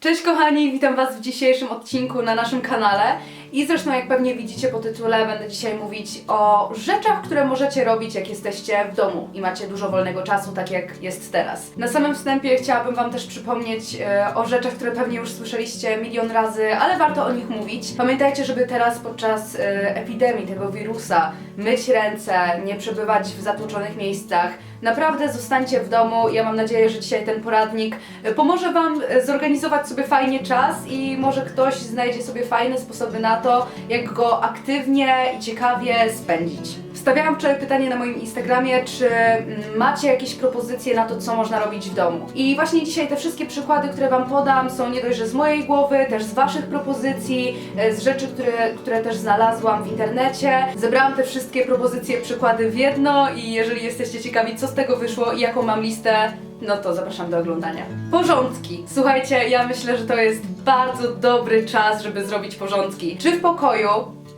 Cześć kochani, witam Was w dzisiejszym odcinku na naszym kanale. I zresztą, jak pewnie widzicie po tytule, będę dzisiaj mówić o rzeczach, które możecie robić, jak jesteście w domu i macie dużo wolnego czasu, tak jak jest teraz. Na samym wstępie chciałabym Wam też przypomnieć e, o rzeczach, które pewnie już słyszeliście milion razy, ale warto o nich mówić. Pamiętajcie, żeby teraz podczas e, epidemii tego wirusa myć ręce, nie przebywać w zatłoczonych miejscach. Naprawdę zostańcie w domu. Ja mam nadzieję, że dzisiaj ten poradnik e, pomoże Wam e, zorganizować sobie fajnie czas i może ktoś znajdzie sobie fajne sposoby na to, jak go aktywnie i ciekawie spędzić. Wstawiałam wczoraj pytanie na moim Instagramie, czy mm, macie jakieś propozycje na to, co można robić w domu. I właśnie dzisiaj te wszystkie przykłady, które Wam podam, są nie dość, że z mojej głowy, też z Waszych propozycji, e, z rzeczy, które, które też znalazłam w internecie. Zebrałam te wszystkie propozycje, przykłady w jedno i jeżeli jesteście ciekawi, co z tego wyszło i jaką mam listę, no to zapraszam do oglądania. Porządki. Słuchajcie, ja myślę, że to jest bardzo dobry czas, żeby zrobić porządki. Czy w pokoju,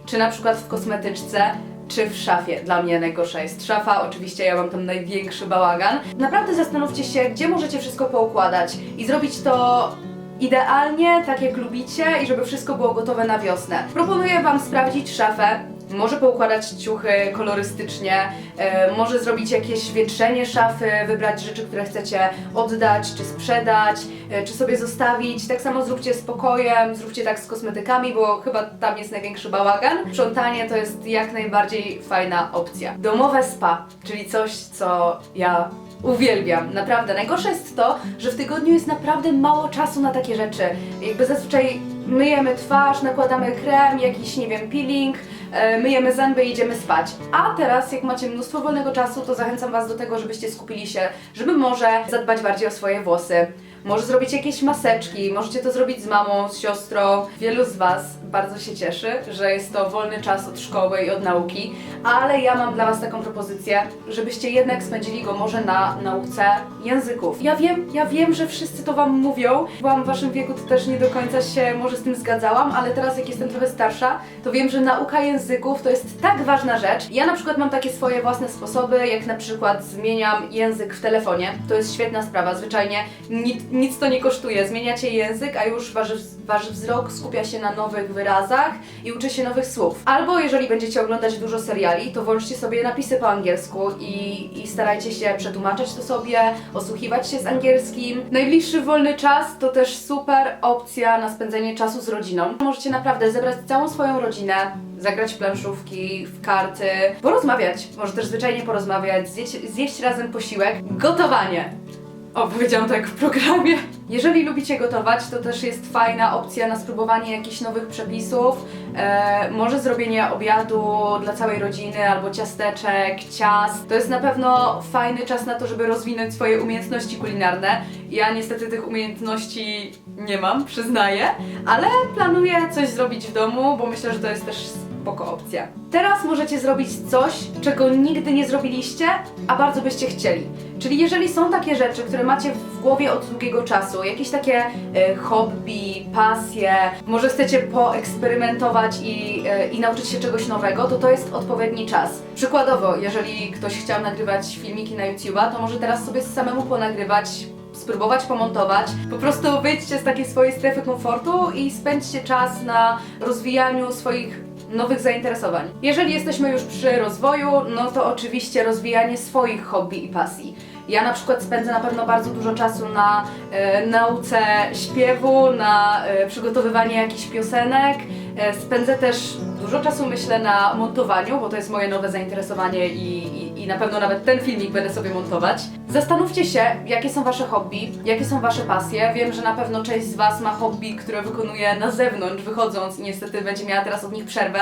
czy na przykład w kosmetyczce, czy w szafie. Dla mnie najgorsza jest szafa, oczywiście ja mam tam największy bałagan. Naprawdę zastanówcie się, gdzie możecie wszystko poukładać i zrobić to idealnie, tak jak lubicie i żeby wszystko było gotowe na wiosnę. Proponuję Wam sprawdzić szafę, może poukładać ciuchy kolorystycznie, e, może zrobić jakieś wietrzenie szafy, wybrać rzeczy, które chcecie oddać, czy sprzedać, e, czy sobie zostawić. Tak samo zróbcie z pokojem, zróbcie tak z kosmetykami, bo chyba tam jest największy bałagan. Sprzątanie to jest jak najbardziej fajna opcja. Domowe spa, czyli coś, co ja Uwielbiam, naprawdę. Najgorsze jest to, że w tygodniu jest naprawdę mało czasu na takie rzeczy. Jakby zazwyczaj myjemy twarz, nakładamy krem, jakiś, nie wiem, peeling, myjemy zęby i idziemy spać. A teraz, jak macie mnóstwo wolnego czasu, to zachęcam Was do tego, żebyście skupili się, żeby może zadbać bardziej o swoje włosy. Może zrobić jakieś maseczki, możecie to zrobić z mamą, z siostrą. Wielu z Was bardzo się cieszy, że jest to wolny czas od szkoły i od nauki, ale ja mam dla Was taką propozycję, żebyście jednak spędzili go może na nauce języków. Ja wiem, ja wiem, że wszyscy to Wam mówią. Byłam w Waszym wieku, to też nie do końca się może z tym zgadzałam, ale teraz jak jestem trochę starsza, to wiem, że nauka języków to jest tak ważna rzecz. Ja na przykład mam takie swoje własne sposoby, jak na przykład zmieniam język w telefonie. To jest świetna sprawa, zwyczajnie nic, nic to nie kosztuje. Zmieniacie język, a już wasz, wasz wzrok skupia się na nowych wyrazach i uczy się nowych słów. Albo jeżeli będziecie oglądać dużo seriali, to włączcie sobie napisy po angielsku i, i starajcie się przetłumaczać to sobie, osłuchiwać się z angielskim. Najbliższy wolny czas to też super opcja na spędzenie czasu z rodziną. Możecie naprawdę zebrać całą swoją rodzinę, zagrać w planszówki, w karty, porozmawiać, może też zwyczajnie porozmawiać, zjeść, zjeść razem posiłek. Gotowanie. O, powiedziałam tak w programie. Jeżeli lubicie gotować, to też jest fajna opcja na spróbowanie jakichś nowych przepisów. E, może zrobienie obiadu dla całej rodziny, albo ciasteczek, ciast. To jest na pewno fajny czas na to, żeby rozwinąć swoje umiejętności kulinarne. Ja niestety tych umiejętności nie mam, przyznaję, ale planuję coś zrobić w domu, bo myślę, że to jest też spoko opcja. Teraz możecie zrobić coś, czego nigdy nie zrobiliście, a bardzo byście chcieli. Czyli jeżeli są takie rzeczy, które macie w głowie od długiego czasu, jakieś takie e, hobby, pasje, może chcecie poeksperymentować i, e, i nauczyć się czegoś nowego, to to jest odpowiedni czas. Przykładowo, jeżeli ktoś chciał nagrywać filmiki na YouTube'a, to może teraz sobie samemu ponagrywać spróbować pomontować. Po prostu wyjdźcie z takiej swojej strefy komfortu i spędźcie czas na rozwijaniu swoich nowych zainteresowań. Jeżeli jesteśmy już przy rozwoju, no to oczywiście rozwijanie swoich hobby i pasji. Ja na przykład spędzę na pewno bardzo dużo czasu na e, nauce śpiewu, na e, przygotowywaniu jakichś piosenek. E, spędzę też dużo czasu, myślę, na montowaniu, bo to jest moje nowe zainteresowanie i, i, i na pewno nawet ten filmik będę sobie montować. Zastanówcie się, jakie są Wasze hobby, jakie są Wasze pasje. Wiem, że na pewno część z Was ma hobby, które wykonuje na zewnątrz, wychodząc i niestety będzie miała teraz od nich przerwę.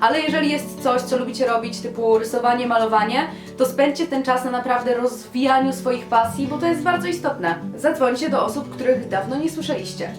Ale jeżeli jest coś, co lubicie robić, typu rysowanie, malowanie, to spędźcie ten czas na naprawdę rozwijaniu swoich pasji, bo to jest bardzo istotne. Zadzwońcie do osób, których dawno nie słyszeliście.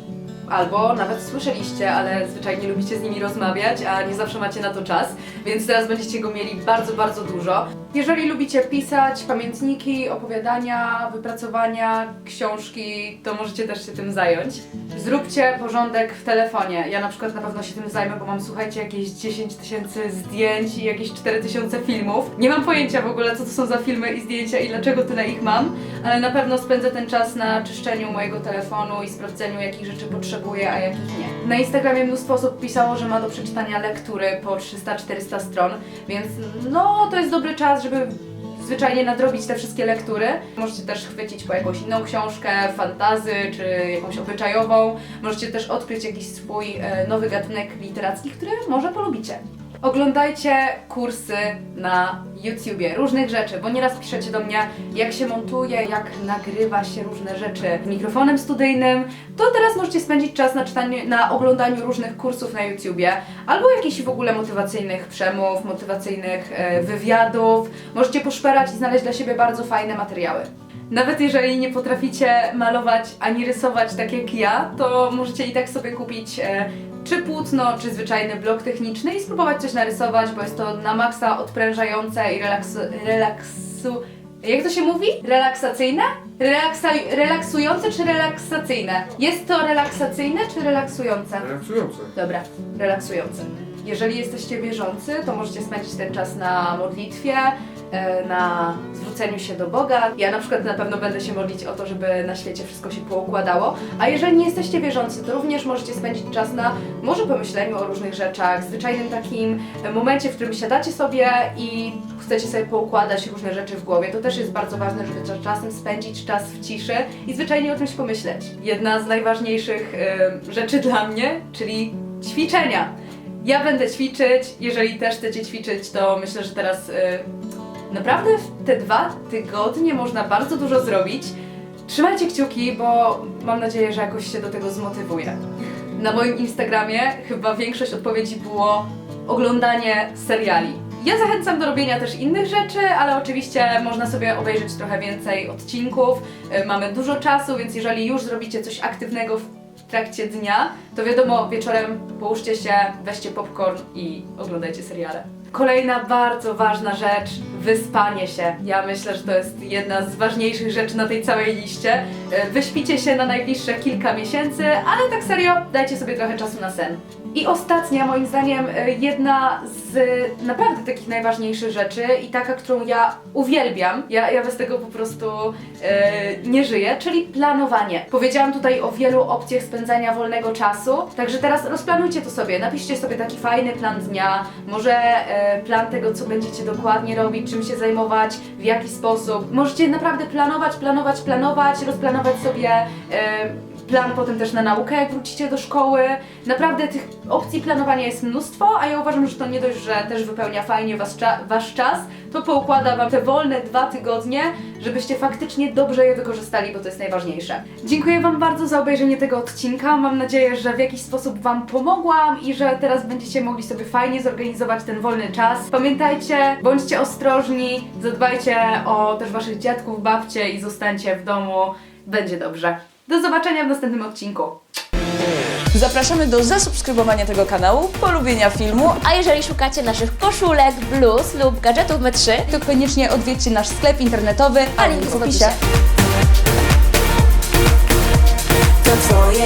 Albo nawet słyszeliście, ale zwyczajnie lubicie z nimi rozmawiać, a nie zawsze macie na to czas, więc teraz będziecie go mieli bardzo, bardzo dużo. Jeżeli lubicie pisać pamiętniki, opowiadania, wypracowania, książki, to możecie też się tym zająć. Zróbcie porządek w telefonie. Ja na przykład na pewno się tym zajmę, bo mam, słuchajcie, jakieś 10 tysięcy zdjęć i jakieś 4 tysiące filmów. Nie mam pojęcia w ogóle, co to są za filmy i zdjęcia i dlaczego tyle ich mam, ale na pewno spędzę ten czas na czyszczeniu mojego telefonu i sprawdzeniu, jakich rzeczy potrzebuję, a jakich nie. Na Instagramie mnóstwo osób pisało, że ma do przeczytania lektury po 300-400 stron, więc no to jest dobry czas, żeby zwyczajnie nadrobić te wszystkie lektury. Możecie też chwycić po jakąś inną książkę, fantazy czy jakąś obyczajową. Możecie też odkryć jakiś swój e, nowy gatunek literacki, który może polubicie. Oglądajcie kursy na YouTubie, różnych rzeczy, bo nieraz piszecie do mnie, jak się montuje, jak nagrywa się różne rzeczy mikrofonem studyjnym, to teraz możecie spędzić czas na czytaniu, na oglądaniu różnych kursów na YouTubie, albo jakichś w ogóle motywacyjnych przemów, motywacyjnych e, wywiadów. Możecie poszperać i znaleźć dla siebie bardzo fajne materiały. Nawet jeżeli nie potraficie malować ani rysować tak jak ja, to możecie i tak sobie kupić e, czy płótno, czy zwyczajny blok techniczny i spróbować coś narysować, bo jest to na maksa odprężające i relaksu... relaksu jak to się mówi? Relaksacyjne? Relaksa, relaksujące czy relaksacyjne? Jest to relaksacyjne czy relaksujące? Relaksujące. Dobra, relaksujące. Jeżeli jesteście wierzący, to możecie spędzić ten czas na modlitwie, na zwróceniu się do Boga. Ja na przykład na pewno będę się modlić o to, żeby na świecie wszystko się poukładało. A jeżeli nie jesteście wierzący, to również możecie spędzić czas na może pomyśleniu o różnych rzeczach, zwyczajnym takim e, momencie, w którym siadacie sobie i chcecie sobie poukładać różne rzeczy w głowie. To też jest bardzo ważne, żeby cza- czasem spędzić czas w ciszy i zwyczajnie o czymś pomyśleć. Jedna z najważniejszych e, rzeczy dla mnie, czyli ćwiczenia. Ja będę ćwiczyć, jeżeli też chcecie ćwiczyć, to myślę, że teraz y, naprawdę w te dwa tygodnie można bardzo dużo zrobić. Trzymajcie kciuki, bo mam nadzieję, że jakoś się do tego zmotywuję. Na moim Instagramie chyba większość odpowiedzi było oglądanie seriali. Ja zachęcam do robienia też innych rzeczy, ale oczywiście można sobie obejrzeć trochę więcej odcinków. Y, Mamy dużo czasu, więc jeżeli już zrobicie coś aktywnego w trakcie dnia, to wiadomo, wieczorem połóżcie się, weźcie popcorn i oglądajcie seriale. Kolejna bardzo ważna rzecz, wyspanie się. Ja myślę, że to jest jedna z ważniejszych rzeczy na tej całej liście. E, Wyśpicie się na najbliższe kilka miesięcy, ale tak serio, dajcie sobie trochę czasu na sen. I ostatnia, moim zdaniem, e, jedna z naprawdę takich najważniejszych rzeczy i taka, którą ja uwielbiam, ja, ja bez tego po prostu e, nie żyję, czyli planowanie. Powiedziałam tutaj o wielu opcjach spędzania wolnego czasu, także teraz rozplanujcie to sobie, napiszcie sobie taki fajny plan dnia, może plan tego, co będziecie dokładnie robić, czym się zajmować, w jaki sposób. Możecie naprawdę planować, planować, planować, rozplanować sobie e, plan potem też na naukę, jak wrócicie do szkoły. Naprawdę tych opcji planowania jest mnóstwo, a ja uważam, że to nie dość, że też wypełnia fajnie was cza- wasz czas, to poukłada wam te wolne dwa tygodnie, żebyście faktycznie dobrze je wykorzystali, bo to jest najważniejsze. Dziękuję wam bardzo za obejrzenie tego odcinka. Mam nadzieję, że w jakiś sposób wam pomogłam i że teraz będziecie mogli sobie fajnie zorganizować ten wolny czas. Pamiętajcie, bądźcie ostrożni, zadbajcie o też waszych dziadków, babcie i zostańcie w domu. Będzie dobrze. Do zobaczenia w następnym odcinku. Zapraszamy do zasubskrybowania tego kanału, polubienia filmu, A jeżeli szukacie naszych koszulek, bluz lub gadżetów M3, to koniecznie odwiedźcie nasz sklep internetowy, a link w opisie. To twoje